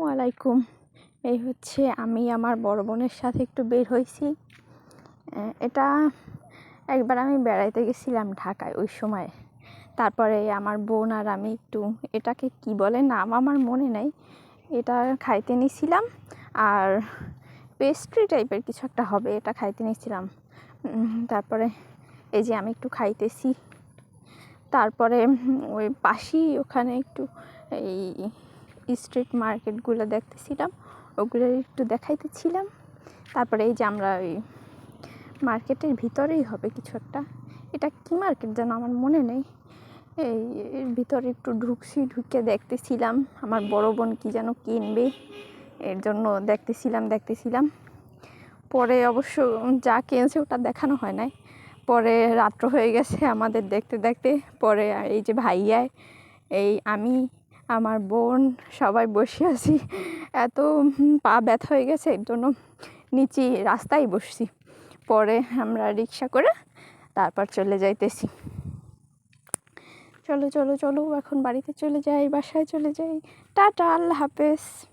আসসালামু আলাইকুম। এই হচ্ছে আমি আমার বড় বোনের সাথে একটু বের হয়েছি। এটা একবার আমি বেড়াইতে গেছিলাম ঢাকায় ওই সময়। তারপরে আমার বোন আর আমি একটু, এটাকে কি বলে নাম আমার মনে নেই। এটা খাইতে নিয়েছিলাম আর পেস্ট্রি টাইপের কিছু একটা হবে এটা খাইতে নিয়েছিলাম তারপরে এই যে আমি একটু খাইতেছি। তারপরে ওই পাশেই ওখানে একটু এই স্ট্রিট মার্কেটগুলো দেখতেছিলাম, ওগুলো একটু দেখাইতেছিলাম। তারপরে এই যে আমরা ওই মার্কেটের ভিতরেই হবে কিছু একটা। এটা কি মার্কেট যেন আমার মনে নেই। এই এর ভিতরে একটু ঢুকছি, ঢুকে দেখতেছিলাম, আমার বড় বোন কি যেন কিনবে, এর জন্য দেখতেছিলাম দেখতেছিলাম। পরে অবশ্য যা কিনছে ওটা দেখানো হয় নাই। পরে রাত্র হয়ে গেছে আমাদের দেখতে দেখতে, পরে এই যে ভাইয়ায়, এই আমি আমার বোন, সবাই বসে আছি। এত পা ব্যথা হয়ে গেছে, এর জন্য নিচে রাস্তায় বসছি। পরে আমরা রিক্সা করে তারপর চলে যাইতেছি। চলো চলো চলো, এখন বাড়িতে চলে যাই, বাসায় চলে যাই। টাটা, আল্লাহ হাফেজ।